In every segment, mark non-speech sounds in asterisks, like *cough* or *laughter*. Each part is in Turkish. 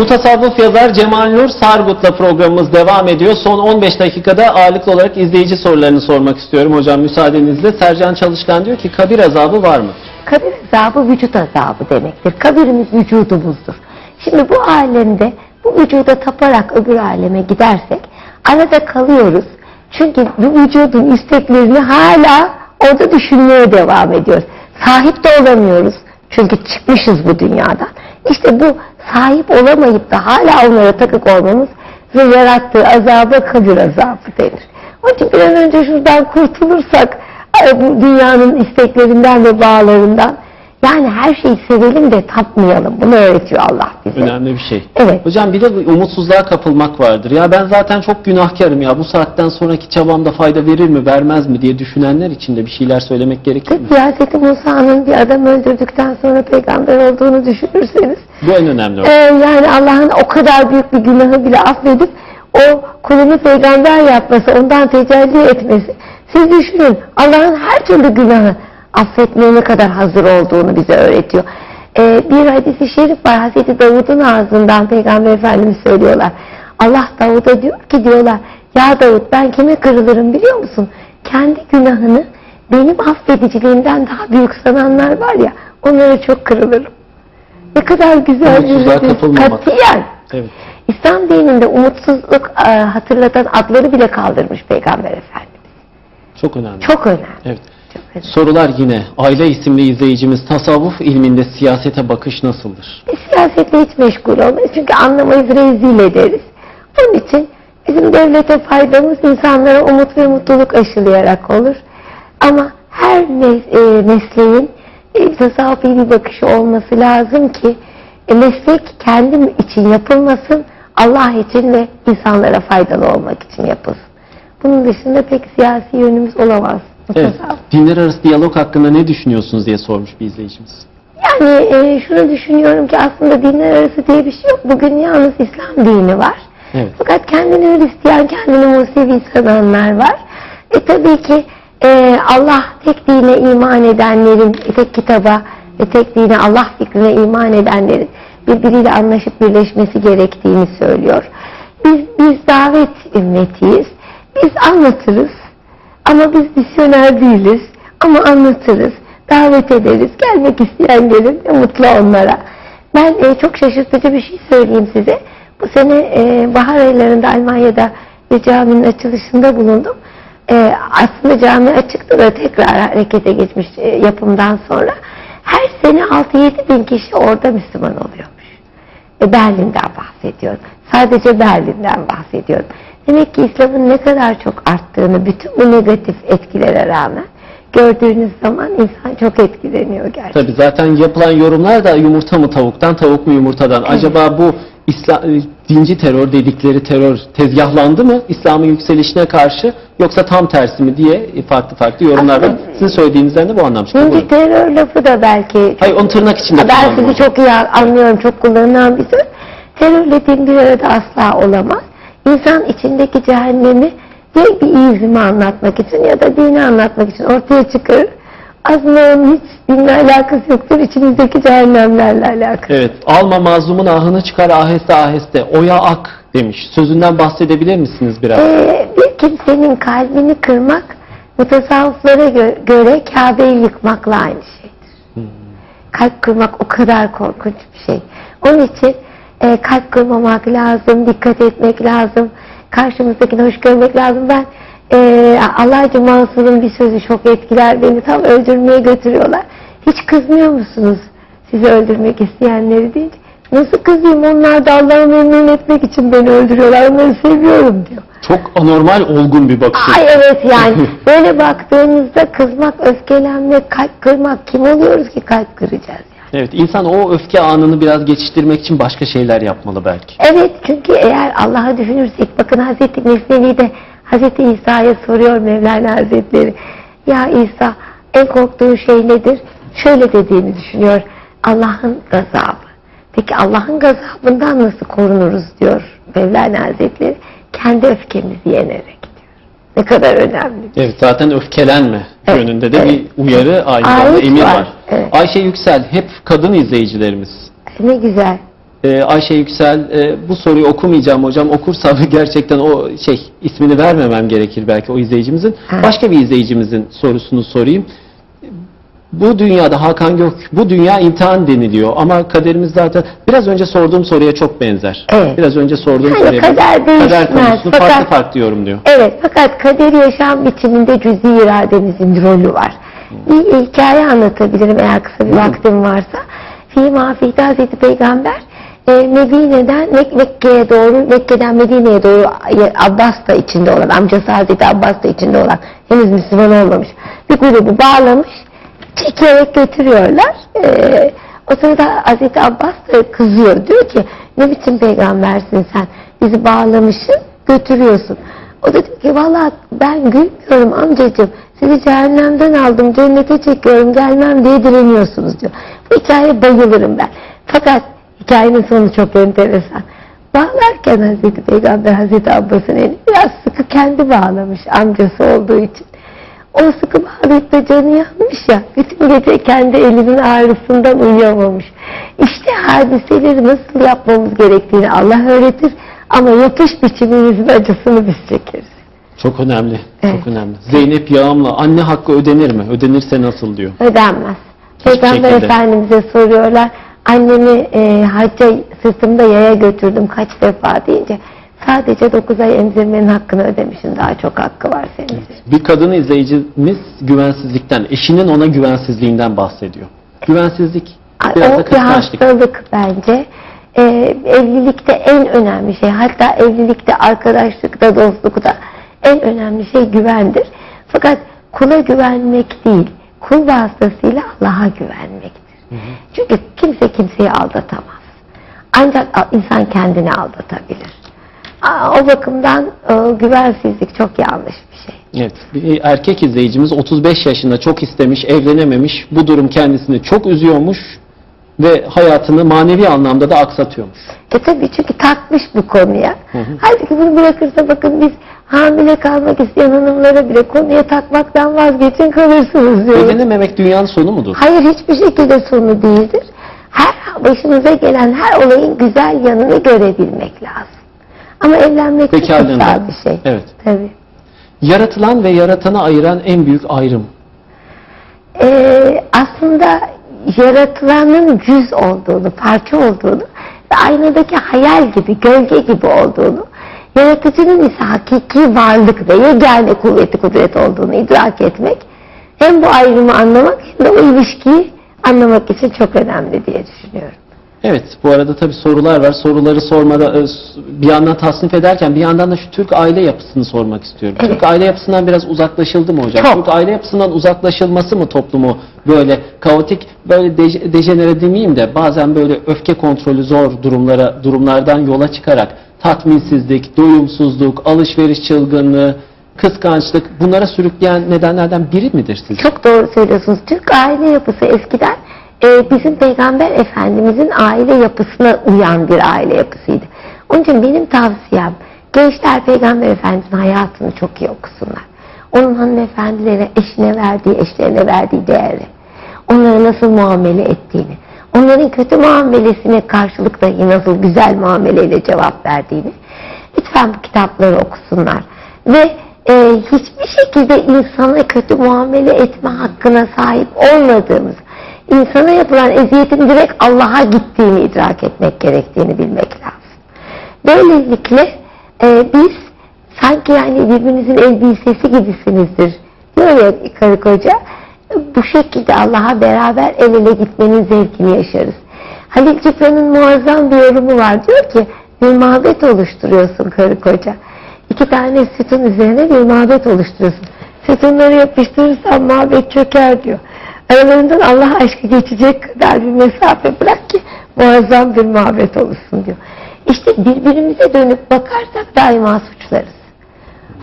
Mutasavvuf yazar Cemal Nur Sargut'la programımız devam ediyor. Son 15 dakikada ağırlıklı olarak izleyici sorularını sormak istiyorum hocam müsaadenizle. Sercan Çalışkan diyor ki kabir azabı var mı? Kabir azabı vücut azabı demektir. Kabirimiz vücudumuzdur. Şimdi bu alemde bu vücuda taparak öbür aleme gidersek arada kalıyoruz. Çünkü bu vücudun isteklerini hala orada düşünmeye devam ediyoruz. Sahip de olamıyoruz. Çünkü çıkmışız bu dünyadan. İşte bu sahip olamayıp da hala onlara takık olmamız ve yarattığı azaba kabir azabı denir. Onun için bir an önce şuradan kurtulursak bu dünyanın isteklerinden ve bağlarından yani her şeyi sevelim de tapmayalım. Bunu öğretiyor Allah bize. Önemli bir şey. Evet. Hocam bir de bu umutsuzluğa kapılmak vardır. Ya ben zaten çok günahkarım ya bu saatten sonraki çabamda fayda verir mi vermez mi diye düşünenler için de bir şeyler söylemek gerekir mi? Siyaseti Musa'nın bir adam öldürdükten sonra peygamber olduğunu düşünürseniz Bu en önemli. Ee, yani Allah'ın o kadar büyük bir günahı bile affedip o kulunu peygamber yapması, ondan tecelli etmesi. Siz düşünün Allah'ın her türlü günahı affetmeye ne kadar hazır olduğunu bize öğretiyor. Ee, bir hadisi şerif var Hazreti Davud'un ağzından Peygamber Efendimiz söylüyorlar. Allah Davud'a diyor ki diyorlar ya Davud ben kime kırılırım biliyor musun? Kendi günahını benim affediciliğimden daha büyük sananlar var ya onlara çok kırılırım. Ne kadar güzel bir. Katiyen. Evet. İslam dininde umutsuzluk e, hatırlatan adları bile kaldırmış Peygamber Efendimiz. Çok önemli. Çok önemli. Evet. Sorular yine. Aile isimli izleyicimiz tasavvuf ilminde siyasete bakış nasıldır? Biz siyasetle hiç meşgul olmayız çünkü anlamayız, rezil ederiz. Onun için bizim devlete faydamız insanlara umut ve mutluluk aşılayarak olur. Ama her mes- e, mesleğin e, tasavvufi bir bakışı olması lazım ki e, meslek kendim için yapılmasın, Allah için ve insanlara faydalı olmak için yapılsın. Bunun dışında pek siyasi yönümüz olamaz. Evet. Dinler arası diyalog hakkında ne düşünüyorsunuz diye sormuş bir izleyicimiz. Yani e, şunu düşünüyorum ki aslında dinler arası diye bir şey yok. Bugün yalnız İslam dini var. Evet. Fakat kendini Hristiyan, kendini Musevi sananlar var. E tabii ki e, Allah tek dine iman edenlerin, tek kitaba ve tek dine Allah fikrine iman edenlerin birbiriyle anlaşıp birleşmesi gerektiğini söylüyor. Biz, biz davet ümmetiyiz. Biz anlatırız. Ama biz misyoner değiliz. Ama anlatırız, davet ederiz. Gelmek isteyen gelir, ne mutlu onlara. Ben e, çok şaşırtıcı bir şey söyleyeyim size. Bu sene e, bahar aylarında Almanya'da bir caminin açılışında bulundum. E, aslında cami açıktı da tekrar harekete geçmiş e, yapımdan sonra. Her sene 6-7 bin kişi orada Müslüman oluyormuş. E, Berlin'den bahsediyorum. Sadece Berlin'den bahsediyorum. Demek ki İslam'ın ne kadar çok arttığını bütün bu negatif etkilere rağmen gördüğünüz zaman insan çok etkileniyor gerçekten. Tabii zaten yapılan yorumlar da yumurta mı tavuktan, tavuk mu yumurtadan. Acaba bu İslam, dinci terör dedikleri terör tezgahlandı mı İslam'ın yükselişine karşı yoksa tam tersi mi diye farklı farklı yorumlar var. Sizin söylediğinizden de bu anlam çıkıyor. Buyurun. terör lafı da belki Hayır onu tırnak içinde ben sizi çok iyi anlıyorum, çok kullanılan bir söz. Terörle din bir arada asla olamaz. İnsan içindeki cehennemi ya bir izimi anlatmak için ya da dini anlatmak için ortaya çıkarır. Aslında onun hiç dinle alakası yoktur. İçimizdeki cehennemlerle alakası. Evet, alma mazlumun ahını çıkar aheste aheste, oya ak demiş. Sözünden bahsedebilir misiniz biraz? Ee, bir kimsenin kalbini kırmak mutasavvıflara gö- göre Kabe'yi yıkmakla aynı şeydir. Kalp kırmak o kadar korkunç bir şey. Onun için e, kalp kırmamak lazım, dikkat etmek lazım, karşımızdakini hoş görmek lazım. Ben e, Allah'cı Mansur'un bir sözü çok etkiler beni tam öldürmeye götürüyorlar. Hiç kızmıyor musunuz sizi öldürmek isteyenleri değil? Nasıl kızayım onlar da Allah'ı memnun etmek için beni öldürüyorlar onları seviyorum diyor. Çok anormal olgun bir bakış. Ay evet yani *laughs* böyle baktığınızda kızmak, öfkelenmek, kalp kırmak kim oluyoruz ki kalp kıracağız. Evet, insan o öfke anını biraz geçiştirmek için başka şeyler yapmalı belki. Evet çünkü eğer Allah'ı düşünürsek bakın Hazreti Mesnevi'de Hazreti İsa'ya soruyor Mevlana Hazretleri. Ya İsa en korktuğun şey nedir? Şöyle dediğini düşünüyor. Allah'ın gazabı. Peki Allah'ın gazabından nasıl korunuruz diyor Mevlana Hazretleri. Kendi öfkemizi yenerek. Ne kadar önemli. Evet, zaten öfkelenme Evet, yönünde de evet. bir uyarı aynı zamanda emir var, var. evet. Ayşe Yüksel, hep kadın izleyicilerimiz. Ne güzel. Ee, Ayşe Yüksel e, bu soruyu okumayacağım hocam. Okursam *laughs* gerçekten o şey ismini vermemem gerekir belki o izleyicimizin. Ha. Başka bir izleyicimizin sorusunu sorayım. Bu dünyada Hakan Gök, bu dünya imtihan deniliyor ama kaderimiz zaten biraz önce sorduğum soruya çok benzer. Evet. Biraz önce sorduğum Yani soruya kader değişmez, konusunu fakat- farklı farklı yorumluyor. Evet fakat kaderi yaşam biçiminde cüzi irademizin rolü var. Bir hikaye anlatabilirim eğer kısa bir vaktim varsa. Fi mafiyde Hazreti Peygamber e, Medine'den Mek- Mekke'ye doğru, Mekke'den Medine'ye doğru e, Abbas da içinde olan, amcası Hazreti Abbas da içinde olan, henüz Müslüman olmamış bir grubu bağlamış, çekerek götürüyorlar. E, o sırada Hazreti Abbas da kızıyor. Diyor ki ne biçim peygambersin sen? Bizi bağlamışsın, götürüyorsun. O da diyor ki valla ben gülmüyorum amcacığım. Sizi cehennemden aldım, cennete çekiyorum, gelmem diye direniyorsunuz diyor. Bu hikayeye bayılırım ben. Fakat hikayenin sonu çok enteresan. Bağlarken Hazreti Peygamber Hazreti Abbas'ın elini biraz sıkı kendi bağlamış amcası olduğu için. O sıkı bağlayıp canı yanmış ya, bütün gece kendi elinin ağrısından uyuyamamış. İşte hadiseleri nasıl yapmamız gerektiğini Allah öğretir ama yapış biçimimizin acısını biz çekeriz. Çok önemli. Evet. Çok önemli. Zeynep Yağım'la anne hakkı ödenir mi? Ödenirse nasıl diyor. Ödenmez. Peygamber. Efendimiz'e soruyorlar, annemi e, hacca sırtımda yaya götürdüm kaç defa deyince sadece 9 ay emzirmenin hakkını ödemişsin daha çok hakkı var senin. Bir kadın izleyicimiz güvensizlikten, eşinin ona güvensizliğinden bahsediyor. Güvensizlik, biraz o da bir hastalık bence. Ee, evlilikte en önemli şey, hatta evlilikte, arkadaşlıkta, dostlukta en önemli şey güvendir. Fakat kula güvenmek değil, kul vasıtasıyla Allah'a güvenmektir. Çünkü kimse kimseyi aldatamaz. Ancak insan kendini aldatabilir. Aa, O bakımdan e, güvensizlik çok yanlış bir şey. Evet, bir erkek izleyicimiz 35 yaşında çok istemiş, evlenememiş. Bu durum kendisini çok üzüyormuş ve hayatını manevi anlamda da aksatıyormuş. E tabii çünkü takmış bu konuya. Halbuki bunu bırakırsa bakın biz hamile kalmak isteyen hanımlara bile konuya takmaktan vazgeçin kalırsınız diyoruz. Evlenememek dünyanın sonu mudur? Hayır hiçbir şekilde sonu değildir. Her başınıza gelen her olayın güzel yanını görebilmek lazım. Ama evlenmek çok Bekarlığında. kutsal bir şey. Evet. Tabii. Yaratılan ve yaratanı ayıran en büyük ayrım. Ee, aslında yaratılanın cüz olduğunu, parça olduğunu ve aynadaki hayal gibi, gölge gibi olduğunu, yaratıcının ise hakiki varlık ve yegane kuvveti kudret olduğunu idrak etmek, hem bu ayrımı anlamak hem de o ilişkiyi anlamak için çok önemli diye düşünüyorum. Evet, bu arada tabii sorular var. Soruları sormada e, bir yandan tasnif ederken bir yandan da şu Türk aile yapısını sormak istiyorum. Evet. Türk aile yapısından biraz uzaklaşıldı mı hocam? Çok. Türk aile yapısından uzaklaşılması mı toplumu böyle kaotik, böyle dej- dejenere demeyeyim de bazen böyle öfke kontrolü zor durumlara durumlardan yola çıkarak tatminsizlik, doyumsuzluk, alışveriş çılgınlığı, kıskançlık bunlara sürükleyen nedenlerden biri midir sizce? Çok doğru söylüyorsunuz. Türk aile yapısı eskiden e, bizim Peygamber Efendimizin aile yapısına uyan bir aile yapısıydı. Onun için benim tavsiyem gençler Peygamber Efendimizin hayatını çok iyi okusunlar. Onun hanımefendilere, eşine verdiği, eşlerine verdiği değeri, onlara nasıl muamele ettiğini, onların kötü muamelesine karşılık dahi nasıl güzel muameleyle cevap verdiğini lütfen bu kitapları okusunlar. Ve e, hiçbir şekilde insana kötü muamele etme hakkına sahip olmadığımız, insana yapılan eziyetin direkt Allah'a gittiğini idrak etmek gerektiğini bilmek lazım. Böylelikle e, biz sanki yani birbirinizin elbisesi gibisinizdir diyor ya karı koca. Bu şekilde Allah'a beraber el ele gitmenin zevkini yaşarız. Halil Cibran'ın muazzam bir yorumu var. Diyor ki bir mabet oluşturuyorsun karı koca. İki tane sütun üzerine bir mabet oluşturuyorsun. Sütunları yapıştırırsan mabet çöker diyor. Aralarından Allah aşkı geçecek kadar bir mesafe bırak ki muazzam bir mabet oluşsun diyor. İşte birbirimize dönüp bakarsak daima suçlarız.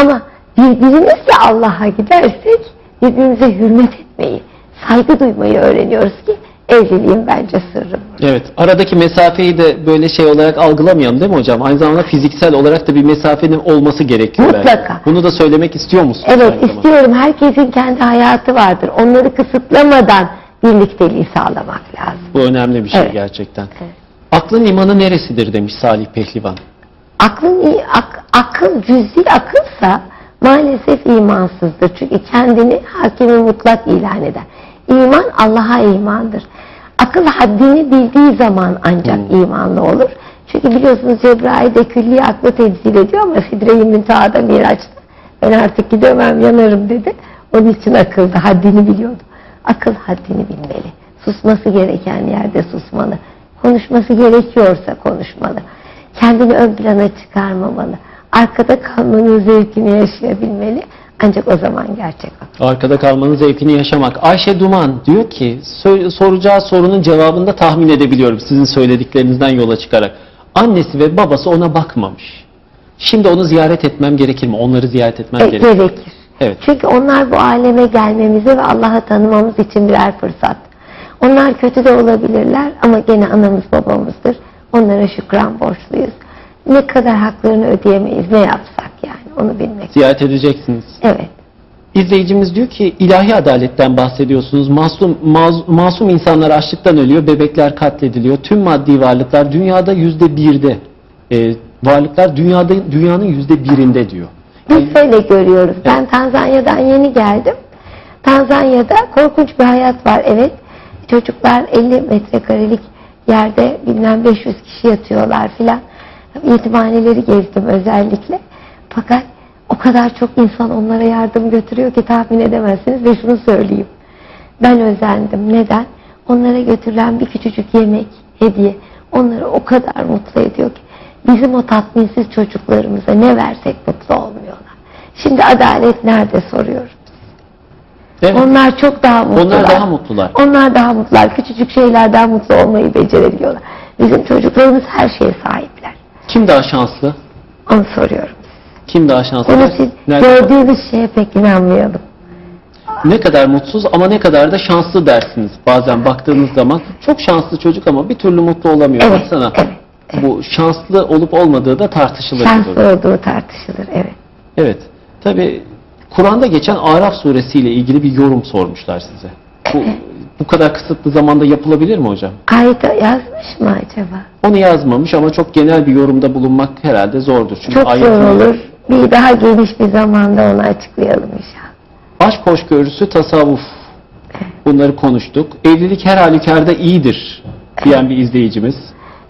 Ama birbirimizle Allah'a gidersek birbirimize hürmet etmeyi, saygı duymayı öğreniyoruz ki evliliğin bence sırrı. Evet, aradaki mesafeyi de böyle şey olarak algılamayalım değil mi hocam? Aynı zamanda fiziksel olarak da bir mesafenin olması gerekiyor belki. Mutlaka. Bunu da söylemek istiyor musunuz? Evet istiyorum. Herkesin kendi hayatı vardır. Onları kısıtlamadan birlikteliği sağlamak lazım. Bu önemli bir şey Evet. gerçekten. Evet. Aklı Aklın imanı neresidir demiş Salih Pehlivan. Aklın ak- akıl cüzi akılsa maalesef imansızdır. Çünkü kendini hakimi mutlak ilan eder. İman Allah'a imandır. Akıl haddini bildiği zaman ancak imanlı olur. Çünkü biliyorsunuz Cebrail de külli aklı temsil ediyor ama Sidre-i Münteha'da Miraç'ta ben artık gidemem yanarım dedi. Onun için akıldı, haddini biliyordu. Akıl haddini bilmeli. Susması gereken yerde susmalı. Konuşması gerekiyorsa konuşmalı. Kendini ön plana çıkarmamalı. Arkada kalmanın zevkini yaşayabilmeli. Ancak o zaman gerçek akıl. Arkada kalmanın zevkini yaşamak. Ayşe Duman diyor ki "Sö- soracağı sorunun cevabını da tahmin edebiliyorum sizin söylediklerinizden yola çıkarak. Annesi ve babası ona bakmamış. Şimdi onu ziyaret etmem gerekir mi? Onları ziyaret etmem E, gerekir gerekir. Evet. Çünkü onlar bu aleme gelmemize ve Allah'ı tanımamız için birer fırsat. Onlar kötü de olabilirler ama gene anamız babamızdır. Onlara şükran borçluyuz. Ne kadar haklarını ödeyemeyiz ne yapsak onu bilmek. Ziyaret edeceksiniz. Evet. İzleyicimiz diyor ki ilahi adaletten bahsediyorsunuz. Masum, maz- masum insanlar açlıktan ölüyor, bebekler katlediliyor. Tüm maddi varlıklar dünyada yüzde birde. Ee, varlıklar dünyada dünyanın yüzde birinde diyor. Biz böyle görüyoruz. Ben Tanzanya'dan yeni geldim. Tanzanya'da korkunç bir hayat var. Evet. Çocuklar 50 metrekarelik yerde bilmem 500 kişi yatıyorlar filan. Yetimhaneleri gezdim özellikle. Fakat o kadar çok insan onlara yardım götürüyor ki tahmin edemezsiniz ve şunu söyleyeyim. Ben özendim. Neden? Onlara götürülen bir küçücük yemek, hediye onları o kadar mutlu ediyor ki bizim o tatminsiz çocuklarımıza ne versek mutlu olmuyorlar. Şimdi adalet nerede soruyorum. Evet. Onlar çok daha mutlular. Onlar daha mutlular. Onlar daha mutlular. Küçücük şeylerden mutlu olmayı becerebiliyorlar. Bizim çocuklarımız her şeye sahipler. Kim daha şanslı? Onu soruyorum. Kim daha şanslı? Onu siz Nerede? gördüğünüz şeye pek inanmayalım. Ne kadar mutsuz ama ne kadar da şanslı dersiniz. Bazen baktığınız zaman çok şanslı çocuk ama bir türlü mutlu olamıyor. Evet, Baksana. evet, Bu şanslı olup olmadığı da tartışılır. Şanslı olduğu tartışılır. Evet. Evet. Tabi Kur'an'da geçen Araf suresiyle ilgili bir yorum sormuşlar size. Bu, bu kadar kısıtlı zamanda yapılabilir mi hocam? Ayet yazmış mı acaba? Onu yazmamış ama çok genel bir yorumda bulunmak herhalde zordur. Çünkü Çok zor olur. Bir daha geniş bir zamanda onu açıklayalım inşallah. Aşk hoşgörüsü, tasavvuf. Bunları konuştuk. Evlilik her halükarda iyidir diyen bir izleyicimiz.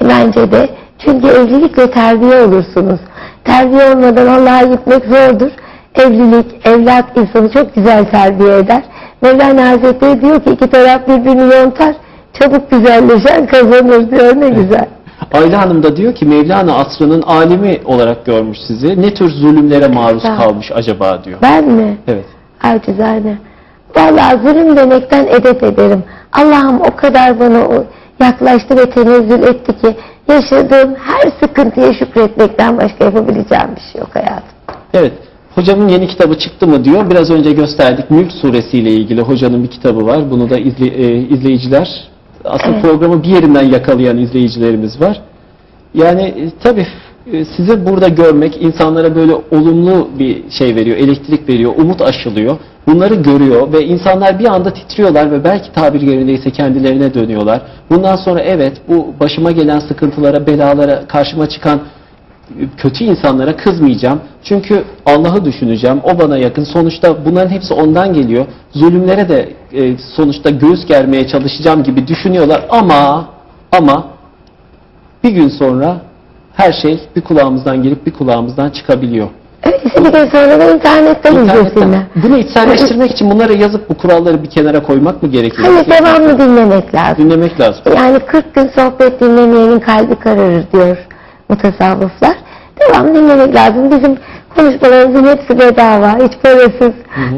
Bence de. Çünkü evlilikle terbiye olursunuz. Terbiye olmadan Allah'a gitmek zordur. Evlilik, evlat insanı çok güzel terbiye eder. Mevlana Hazretleri diyor ki iki taraf birbirini yontar. Çabuk güzelleşen kazanır diyor. Ne güzel. Ayla Hanım da diyor ki Mevlana asrının alimi olarak görmüş sizi. Ne tür zulümlere maruz Sağ ol. kalmış acaba diyor. Ben mi? Evet. Acizane. Vallahi zulüm demekten edep ederim. Allah'ım o kadar bana o yaklaştı ve tenezzül etti ki yaşadığım her sıkıntıya şükretmekten başka yapabileceğim bir şey yok hayatım. Evet. Hocamın yeni kitabı çıktı mı diyor. Biraz önce gösterdik. Mülk suresiyle ilgili hocanın bir kitabı var. Bunu da izle- e, izleyiciler aslında Evet. programı bir yerinden yakalayan izleyicilerimiz var. Yani e, tabii e, sizi burada görmek insanlara böyle olumlu bir şey veriyor, elektrik veriyor, umut aşılıyor. Bunları görüyor ve insanlar bir anda titriyorlar ve belki tabir yerindeyse kendilerine dönüyorlar. Bundan sonra evet bu başıma gelen sıkıntılara, belalara, karşıma çıkan kötü insanlara kızmayacağım. Çünkü Allah'ı düşüneceğim. O bana yakın. Sonuçta bunların hepsi ondan geliyor. Zulümlere de e, sonuçta göğüs germeye çalışacağım gibi düşünüyorlar ama ama bir gün sonra her şey bir kulağımızdan girip bir kulağımızdan çıkabiliyor. Öyleyse bir gün sonra da internetten izlesinler. İnternetten. Bunu içselleştirmek için bunları yazıp bu kuralları bir kenara koymak mı gerekiyor? Hayır devamlı dinlemek lazım. Dinlemek lazım. Yani 40 gün sohbet dinlemeyenin kalbi kararır diyor mutasavvıflar. Devam dinlemek lazım. Bizim konuşmalarımızın hepsi bedava, hiç parasız.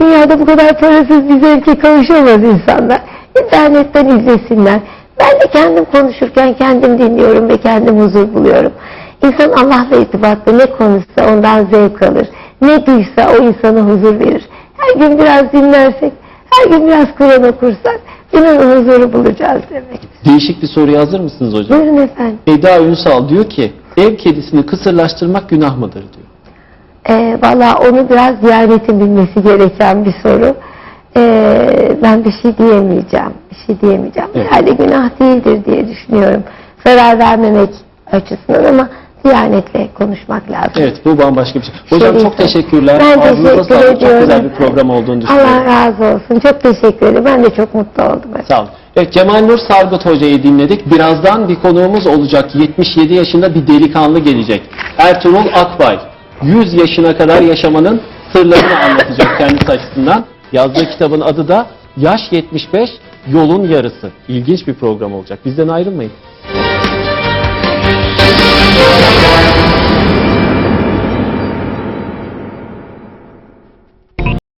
Dünyada bu kadar parasız bir zevke kavuşamaz insanlar. İnternetten izlesinler. Ben de kendim konuşurken kendim dinliyorum ve kendim huzur buluyorum. İnsan Allah'la irtibatlı ne konuşsa ondan zevk alır. Ne duysa o insana huzur verir. Her gün biraz dinlersek, her gün biraz Kur'an okursak bunun huzuru bulacağız demek. Değişik bir soruya hazır mısınız hocam? Buyurun efendim. Eda Ünsal diyor ki ev kedisini kısırlaştırmak günah mıdır diyor. Ee, Valla onu biraz Diyanet'in bilmesi gereken bir soru. Ee, ben bir şey diyemeyeceğim. Bir şey diyemeyeceğim. Evet. Herhalde günah değildir diye düşünüyorum. zarar vermemek açısından ama Diyanetle konuşmak lazım. Evet bu bambaşka bir şey. Hocam Şerif. çok teşekkürler. Ben Ağzınıza teşekkür sağlık. Çok ediyorum. güzel bir program olduğunu düşünüyorum. Allah razı olsun. Çok teşekkür ederim. Ben de çok mutlu oldum. Sağ olun. Evet Cemal Nur Sargut Hoca'yı dinledik. Birazdan bir konuğumuz olacak. 77 yaşında bir delikanlı gelecek. Ertuğrul Akbay. 100 yaşına kadar yaşamanın sırlarını anlatacak kendisi açısından. Yazdığı kitabın adı da Yaş 75 Yolun Yarısı. İlginç bir program olacak. Bizden ayrılmayın.